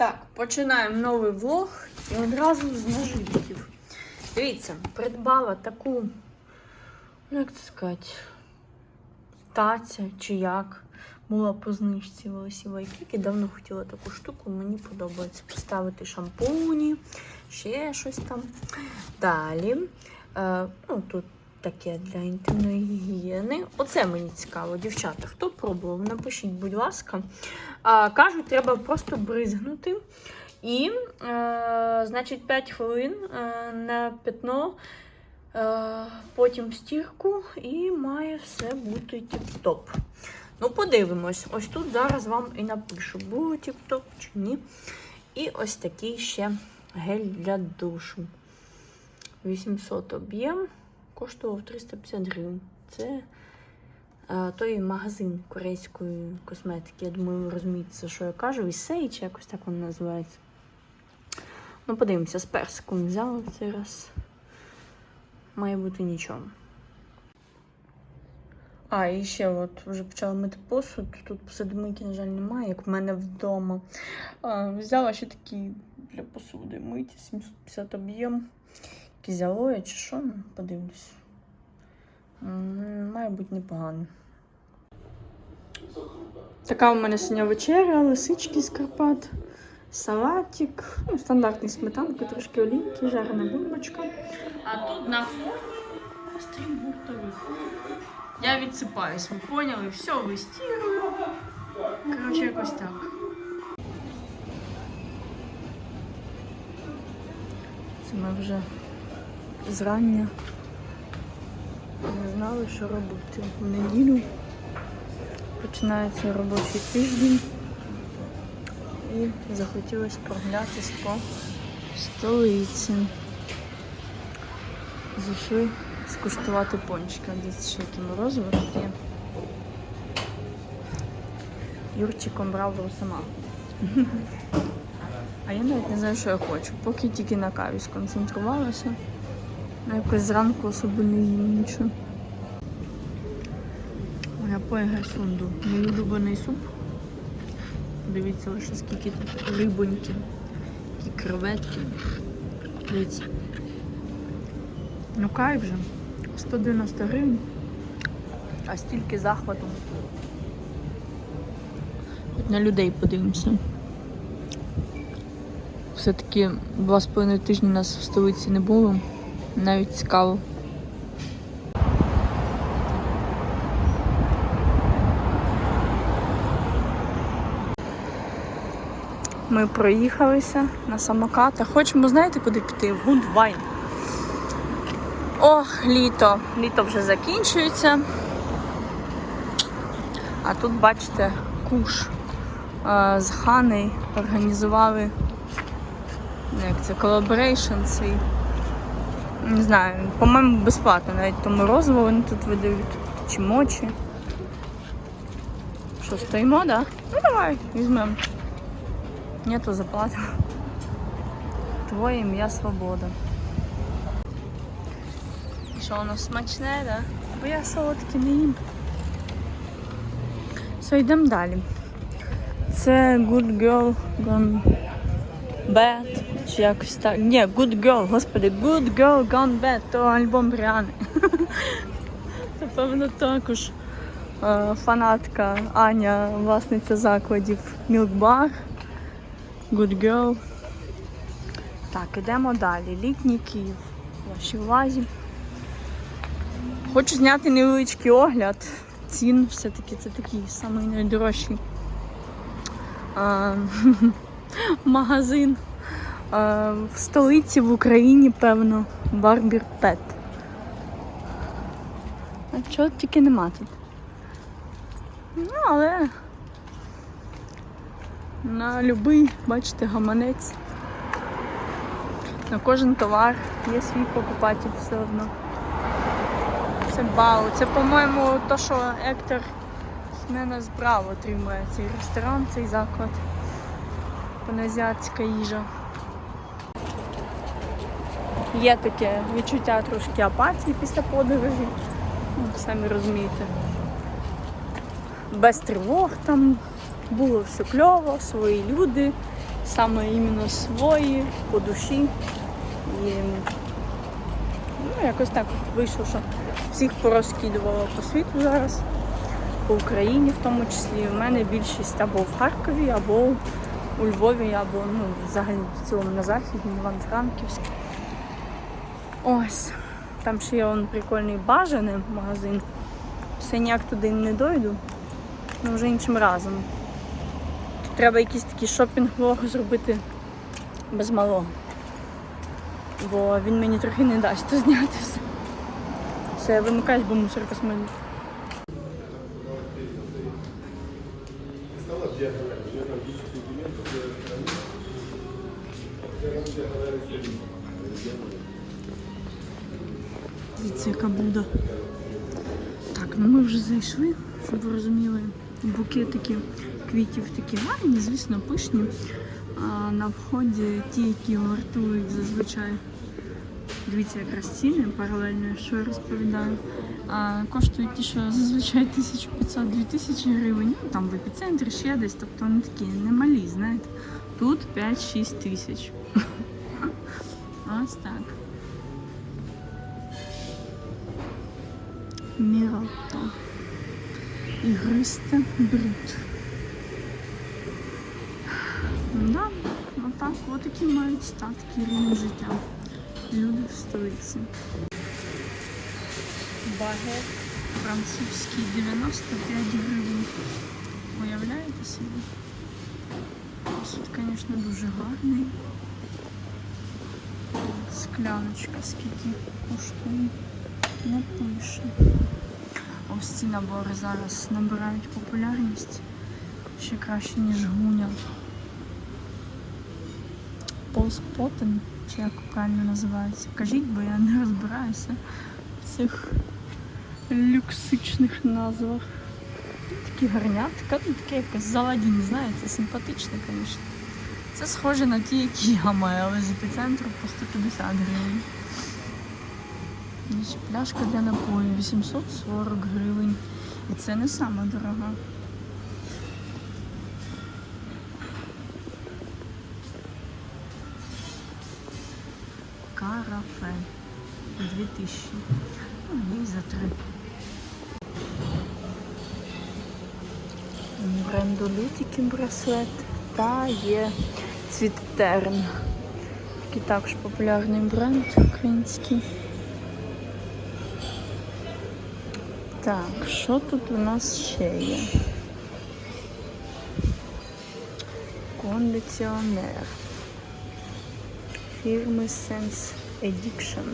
Так, починаємо новий влог і одразу з нажитків. Дивіться, придбала таку, ну як це сказати, таця чи як. Була по знижці в Лосівій Давно хотіла таку штуку, мені подобається поставити шампуні, ще щось там. Далі. Е, ну, тут таке для інтимної гігієни. Оце мені цікаво, дівчата. Хто пробував? Напишіть, будь ласка. А, кажуть, треба просто бризгнути. І, е, значить, 5 хвилин е, на пятно, е, потім стірку, і має все бути тіп-топ. Ну, подивимось. Ось тут зараз вам і напишу, було тіп-топ чи ні. І ось такий ще гель для душу. 800 об'єм, коштував 350 гривень. Це е, той магазин корейської косметики. Я думаю, ви розумієте, що я кажу. Ісей, чи якось так воно називається. Ну, подивимося, з персиком взяла в цей раз. Має бути нічого. А, і ще от вже почала мити посуд. Тут посудомийки, на жаль, немає, як в мене вдома. А, взяла ще такі для посуди миті, 750 об'єм. Алоє чи що, ну, подивлюсь. Має бути непогано. Така у мене сьогодні вечеря, лисички з Карпат, салатик, ну, стандартний сметанки, трошки олійки, жарена бульбочка. А тут на фоні стрім гуртових. Я відсипаюсь, ви поняли? Все вистірую. Коротше, якось так. Це ми вже зрання не знали, що робити. В неділю починається робочий тиждень і захотілося прогулятися по столиці. Зайшли скуштувати пончика. Десь ще які морозиво. Юрчиком брав сама. А я навіть не знаю, що я хочу. Поки тільки на каві сконцентрувалася. Ну, якось зранку особо не їм нічого. Я поїгаю сунду. Мій улюблений суп. Дивіться лише скільки тут рибоньки, які креветки. Дивіться. Ну кай вже. 190 гривень. А стільки захвату. Хоч на людей подивимося. Все-таки два з половиною тижні нас в столиці не було. Навіть цікаво. Ми проїхалися на самокатах. Хочемо, знаєте, куди піти? В Гудвайн. Ох, літо. Літо вже закінчується. А тут, бачите, куш з Хани організували як це, колаборейшн свій. Не знаю, по-моєму, безплатно навіть то морозиво вони тут видають. Чи мочі. Що, стоїмо, так? Да? Ну давай, візьмемо. Ні, то заплатимо. Твоє ім'я свобода. Що воно смачне, да? Бо я солодке не їм. Все, йдемо далі. Це Good Girl Gone Bad. Чи якось так. Ні, Good Girl, господи, Good Girl Gone Bad, то альбом Бріани. Напевно, також е, фанатка Аня, власниця закладів Milk Bar. Good Girl. Так, ідемо далі. Літній Київ. Ваші увазі. Хочу зняти невеличкий огляд. Цін все-таки це такий самий найдорожчий а, магазин в столиці в Україні, певно, Барбір Пет. А чого тільки нема тут? Ну, але на любий, бачите, гаманець. На кожен товар є свій покупатель все одно. Це бау. Це, по-моєму, то, що Ектор Хменес Браво отримує цей ресторан, цей заклад. Паназіатська їжа. Є таке відчуття трошки апатії після подорожі. Ну, самі розумієте. Без тривог там було все кльово, свої люди, саме іменно свої, по душі. І ну, якось так вийшло, що всіх порозкидувала по світу зараз, по Україні в тому числі. У мене більшість або в Харкові, або у Львові, або ну, взагалі в цілому на Західній, Іван-Франківськ. Ось. Там ще є он прикольний бажаний магазин. Все ніяк туди не дойду. Ну вже іншим разом. Тут треба якийсь такий шопінг-влог зробити без малого. Бо він мені трохи не дасть то зняти все. Я вимикаюсь, бо мусорка смердить. Букетики квітів такі гарні, звісно, пишні. А на вході ті, які вартують зазвичай. Дивіться, якраз ціни паралельно, що я розповідаю. А, коштують ті, що зазвичай 1500-2000 гривень. Ну, там в епіцентрі ще десь, тобто вони такі немалі, знаєте. Тут 5-6 тисяч. Ось так. Мірото. Ігристе брід. Да, отак, отакі мають статки рівень життя. Люди в столиці. Багет французький 95 гривень. Уявляєте собі? Тут, звісно, дуже гарний. Скляночка скільки коштує. Не пише. Ось ці набори зараз набирають популярність ще краще, ніж гуня. Полспотен, чи як правильно називається. Кажіть, бо я не розбираюся в цих люксичних назвах. Такі гарнятка, тут таке якесь заладінь, знаєте, симпатичне, звісно. Це схоже на ті, які я маю, але з епіцентру по 150 гривень. Пляшка для напою 840 гривень. І це не сама дорога. Карафе. 2000. Ну, є за три. Бренду браслет та є Цвіттерн. Такий також популярний бренд український. Так, що тут у нас ще є? Кондиціонер фірми Sense Addiction.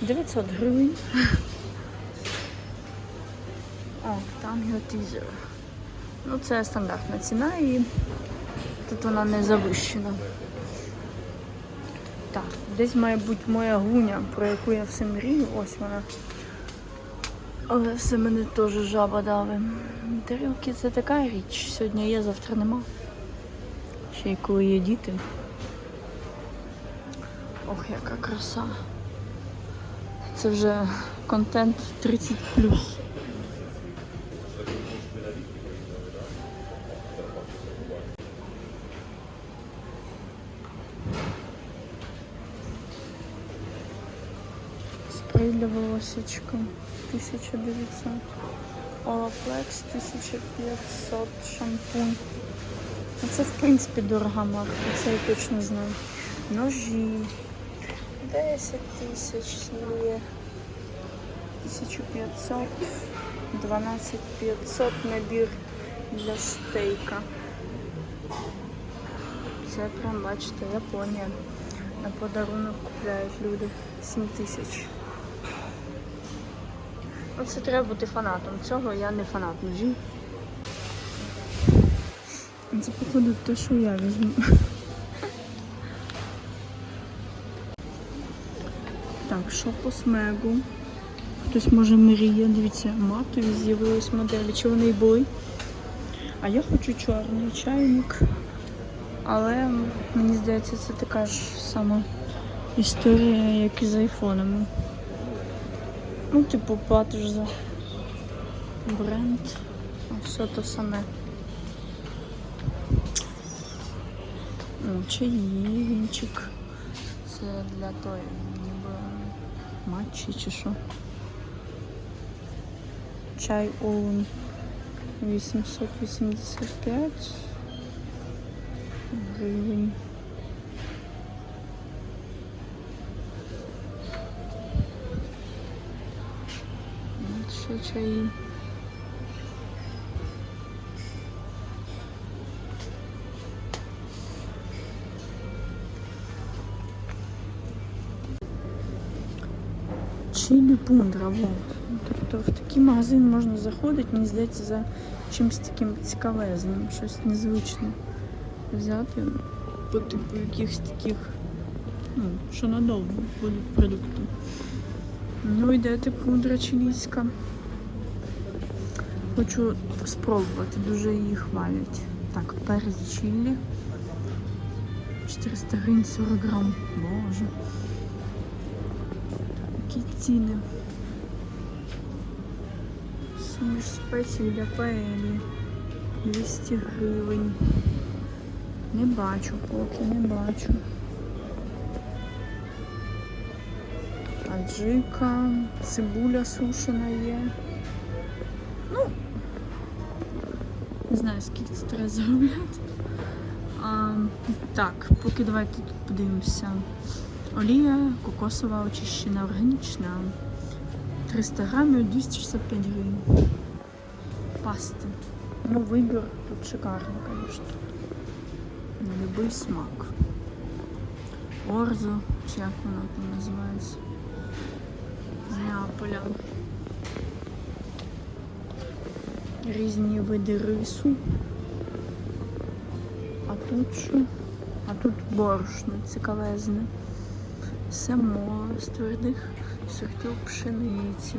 900 гривень. О, там його тізер. Ну, це стандартна ціна і тут вона не завищена. Так, десь має бути моя гуня, про яку я все мрію. Ось вона. Але все мене теж жаба дали. Тарілки це така річ. Сьогодні є, завтра нема. Ще й коли є діти. Ох, яка краса. Це вже контент 30 Волосечка 1900. Олаплекс 1500 шампунь. Ну, Це в принципі дорога марка, це я точно знаю. Ножі 10 тисяч сміє. 1500, 12500 набір для стейка. Це прям, бачите, Японія. На подарунок купляють люди 7 тисяч. Ну, це треба бути фанатом. Цього я не фанат ножі. Це походу те, що я візьму. Так, що по смегу? Хтось може мріє, дивіться, матові з'явились моделі. Чи вони й були? А я хочу чорний чайник. Але мені здається, це така ж сама історія, як і з айфонами. Ну, типу, платиш за бренд. А все то саме. О, чаї, вінчик. Це для тої ніби матчі чи що. Чай Оун 885 гривень. Чаї. Чилі пундра, во. Тобто в такий магазин можна заходити, мені здається, за чимось таким цікавезним, щось незвичне взяти по типу якихось таких, ну, що надовго будуть продукти. Ну, йдете пудра чилійська. Хочу спробувати, дуже її хвалять. Так, перець чилі. 400 гривень 40 грам. Боже. Які ціни. Суміш спецій для паелі. 200 гривень. Не бачу поки, не бачу. Аджика, цибуля сушена є. Ну, знаю, скільки це треба заробляти. А, так, поки давайте тут подивимося. Олія кокосова очищена, органічна. 300 грамів 265 гривень. Пасти. Ну, вибір тут шикарний, звісно. На любий смак. Орзо, чи як воно там називається. З Неаполя. Різні види рису. А тут що? А тут борошно цікавезне. Само з твердих сортів пшениці.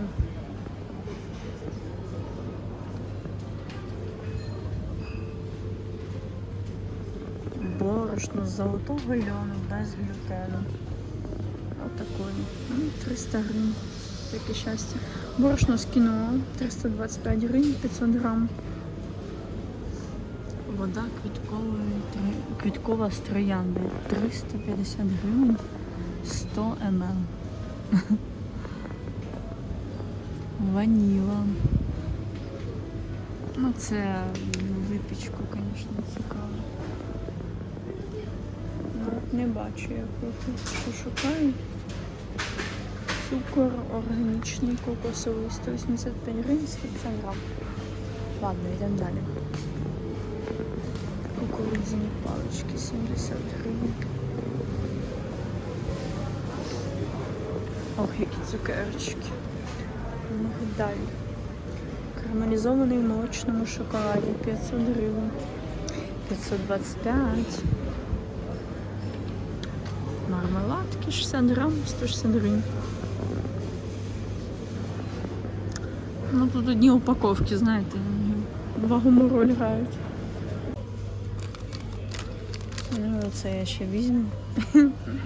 Борошно з золотого льону без глютену. Отакої. Ну, 300 гривень. Таке щастя. Борошно з кіно 325 гривень 500 грам. Вода квіткової, тро- квіткова з троянди 350 гривень 100 мл. Ваніла. Ну, це випічку, звісно, цікаво. Не бачу я поки що шукаю. Цукор органічний, кокосовий 185 гривень 150 грам. Ладно, йдемо далі. Кукурудзяні палички 70 гривень. Ох, які цукерочки. Мигдаль. Карамелізований в молочному шоколаді 500 гривень. 525. Мармеладки 60 грам, 160 гривень. Ну тут одні упаковки, знаєте, вагому роль грають. Ну, це я ще візьму.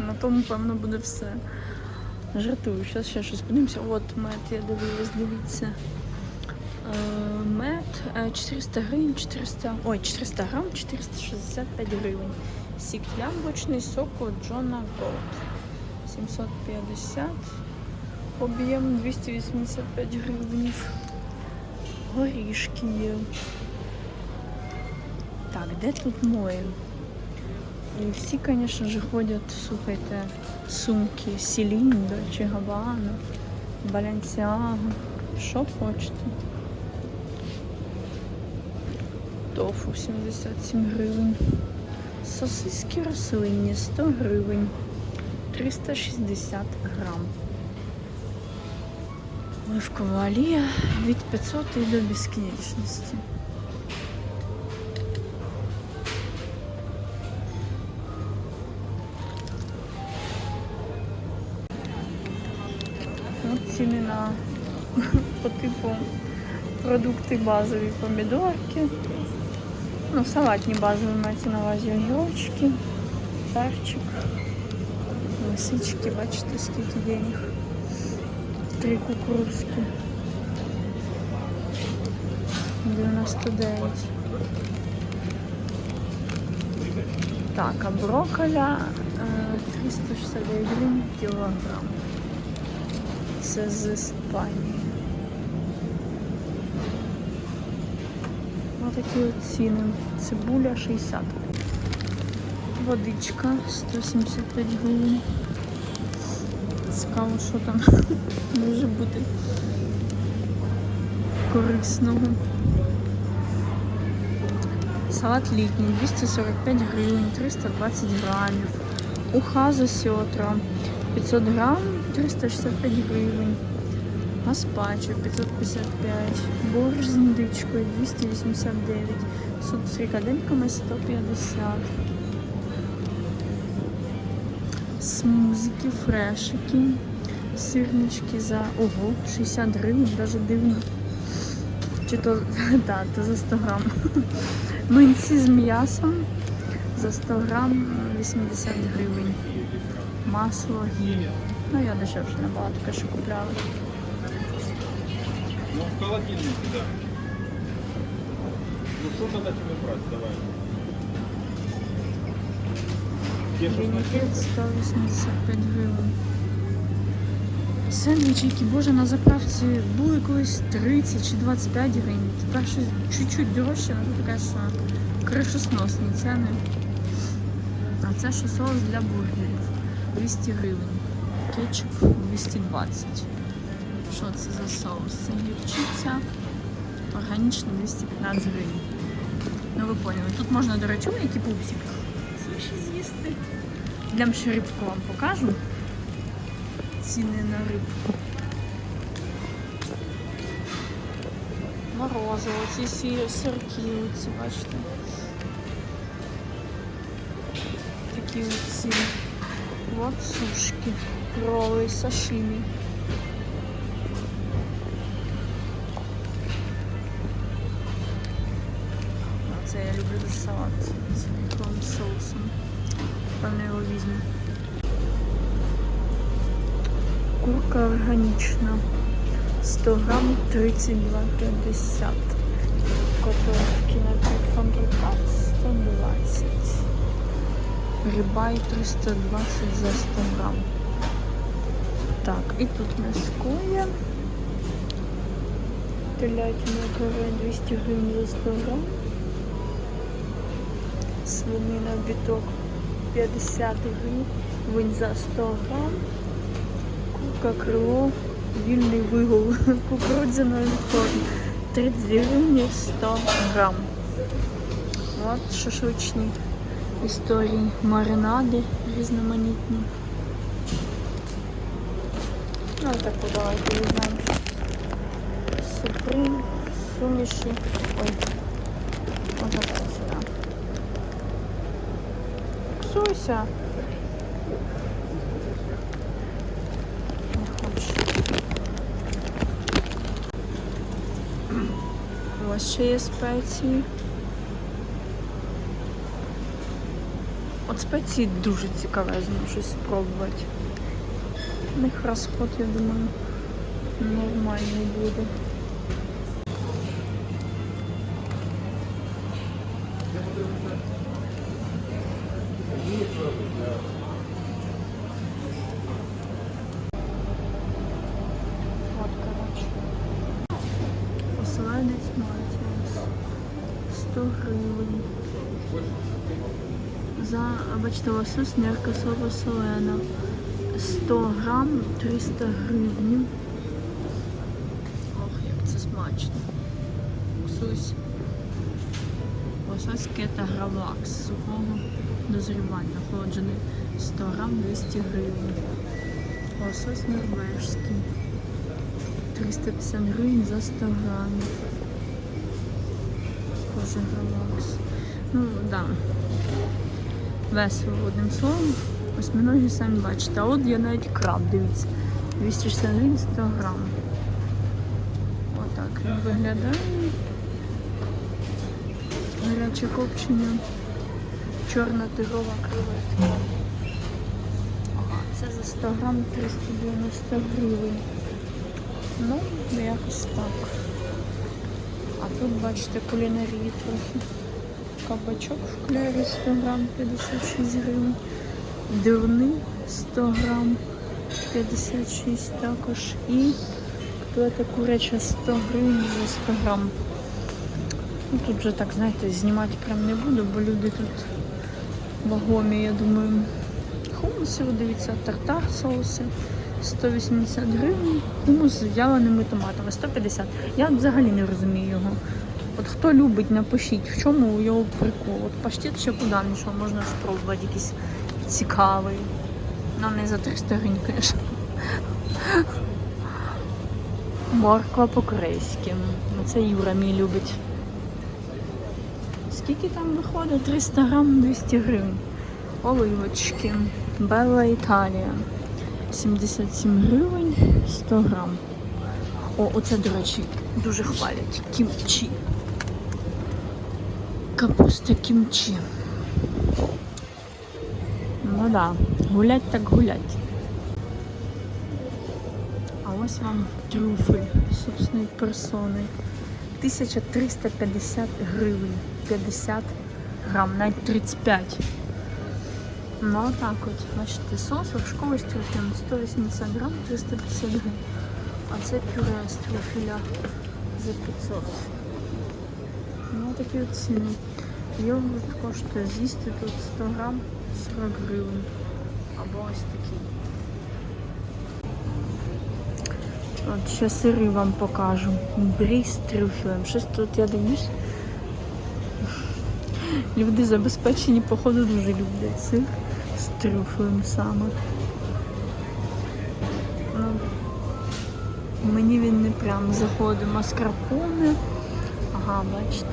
На тому, певно, буде все. Жартую, зараз ще щось подивимося. От мед, я дивилась, дивіться. Е, Мед е, 400 гривень, 400, ой, 400 грам, 465 гривень. Сік яблучний, сок Джона Голд. 750. Об'єм 285 гривень. Горішки є. Так, де тут моє? І всі, звісно ж, ходять, слухайте, сумки Сіліндо чи Габана, Балянсіаго. Що хочете. Тофу 77 гривень. Сосиски рослинні 100 гривень. 360 грам. Оливкова олія від 500 і до безкінечності. Ціни на по типу продукти базові помідорки. Ну, салатні базові мається на увазі огірочки, перчик, лисички, бачите, скільки денег. Три кукурузки. 99. Так, а брокколя е, 369 гривень кілограм. Це з Іспанії. Ось такі от ціни. Цибуля 60. Водичка 175 гривень. Цікаво, що там може бути корисного. Салат літній 245 гривень, 320 грамів. Уха з осьотра 500 грам, 365 гривень. Гаспачо 555, борщ з індичкою 289, суп з фрикадельками 150. Смузики, фрешики, сирнички за ого, 60 гривень, даже дивно. Чи то, да, то за 100 грам. Млинці з м'ясом за 100 грам 80 гривень. Масло гіль. Ну я дешевше набагато каже купляла. Ну, в холодильнике, да. Ну, что тогда тебе брать? Давай. Где 185 гривень. Сендвічики, боже, на заправці були колись 30 чи 25 гривень. Тепер щось чуть-чуть дорожче, але таке, що кришосносні ціни. А це що соус для бургерів 200 гривень. Кетчуп 220. Що це за соус? Це гірчиця. Органічно 215 гривень. Ну ви поняли. Тут можна, до речі, ой, який Суші з'їсти. Йдемо ще рибку вам покажу. Ціни на рибку. Морозиво, ці сирки, оці, бачите. Такі от ціни. От сушки, роли, сашимі. Це я люблю дуже салат соусом. Певно його візьму. Курка органічна. 100 грам 32,50. Котовки на фабрикат 120. Рибай 320 за 100 грам. Так, і тут м'яско є. Телятина крове 200 гривень за 100 грам. Свинина біток 50 гривень за 100 грам. Курка крило, вільний вигул, кукурудзяної форми. 32 гривні 100 грам. От шашличні історії, маринади різноманітні. Ну, таку давайте візьмемо. Суприм, суміші. Ой, можна так сюди. Ксуйся. Не хоче. Ось ще є спеції. От спеції дуже цікавезно щось спробувати. У них розход, я думаю, нормальний буде. 100 гривень. За, бачите, лосось м'якосова солена. 100 грам 300 гривень. Ох, як це смачно. Лосось. Лосось кета гравлакс сухого дозрівання. Охолоджений 100 грам 200 гривень. Лосось норвежський. 350 гривень за 100 грамів. Гравлакс. Ну, да. Весело одним словом. Осьминоги самі бачите. А от є навіть краб, дивіться. 260 гривень 100 грам. Отак він виглядає. Гаряче копчення. Чорна тигрова креветка. Це за 100 грам 390 гривень. Ну, якось так. А тут, бачите, кулінарії трохи. Кабачок в клярі 100 грам 56 гривень. Дивни 100 грам 56 також. І котлета куряча 100 гривень за 100 грам. Ну, тут вже так, знаєте, знімати прям не буду, бо люди тут вагомі, я думаю. Хумуси, от дивіться, тартар соуси 180 гривень, хумус з в'яленими томатами 150. Я взагалі не розумію його. От хто любить, напишіть, в чому його прикол. От паштет ще куди нічого можна спробувати, якийсь цікавий. Ну, не за 300 гривень, звісно. Морква по-корейськи. Ну, Це Юра мій любить. Скільки там виходить? 300 грам 200 гривень. Оливочки. Белла Італія. 77 гривень 100 грам. О, оце, до речі, дуже хвалять. Кімчі. Капуста кімчі. Ну да, гулять так гулять. А ось вам трюфель собственної персони. 1350 гривень. 50 грам, навіть 35. Ну так от, бачите, сос вершковий з трюфелем 180 грам, 350 гривень. А це пюре з трюфеля за 500. Ну такі от ціни. Йогурт коштує з'їсти тут 100 грам 40 гривень. Або ось такий. От ще сири вам покажу. Брі з трюфелем. Щось тут я дивлюсь. Люди забезпечені, походу, дуже люблять сир з трюфелем саме. Мені він не прям заходить. Маскарпоне. Ага, бачите.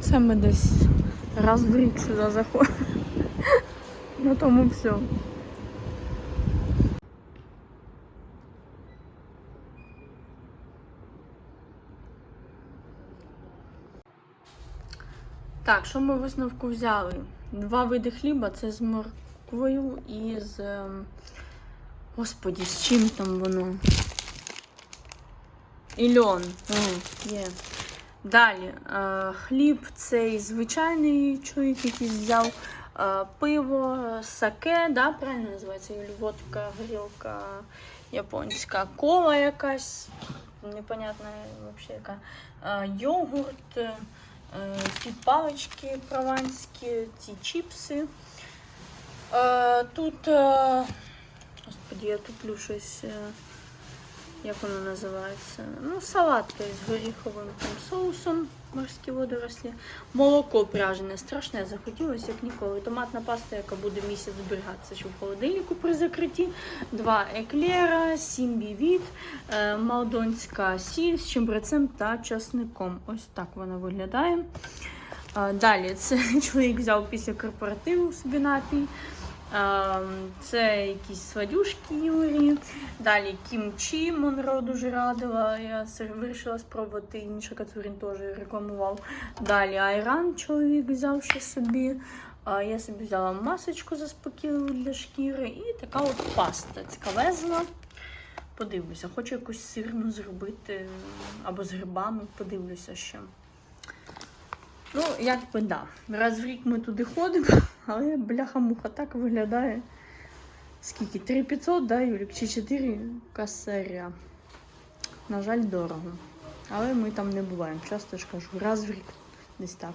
Це ми десь раз в рік сюди заходимо. На тому все. Так, що ми висновку взяли? Два види хліба це з морквою і з. ем, Господі, з чим там воно? І льон. О, є. Далі. Е, хліб цей звичайний чоловік, який взяв е, пиво, саке, да, правильно називається? Водка, горілка японська, кола якась, непонятна взагалі яка. Е, йогурт, ці палички прованські, ці чіпси. Е, тут, Господі, господи, я туплю щось. е, як воно називається? Ну, салатки з горіховим там соусом, морські водорослі. Молоко пряжене, страшне, захотілося, як ніколи. Томатна паста, яка буде місяць зберігатися ще в холодильнику при закритті. Два еклера, сім бівіт, е, молдонська сіль з чебрецем та часником. Ось так вона виглядає. Е, Далі це чоловік взяв після корпоративу собі напій. Ем, Це якісь свадюшки Юрі. Далі кімчі Монро дуже радила. Я вирішила спробувати. І Міша Кацурін теж рекламував. Далі айран чоловік взяв ще собі. Я собі взяла масочку заспокійливу для шкіри і така от паста цікавезна. Подивлюся, хочу якусь сирну зробити або з грибами, подивлюся ще. Ну, як би да. Раз в рік ми туди ходимо, але бляха-муха так виглядає. Скільки? 3500, да, Юлік? Чи 4 касаря. На жаль, дорого. Але ми там не буваємо. Часто ж кажу, раз в рік десь так.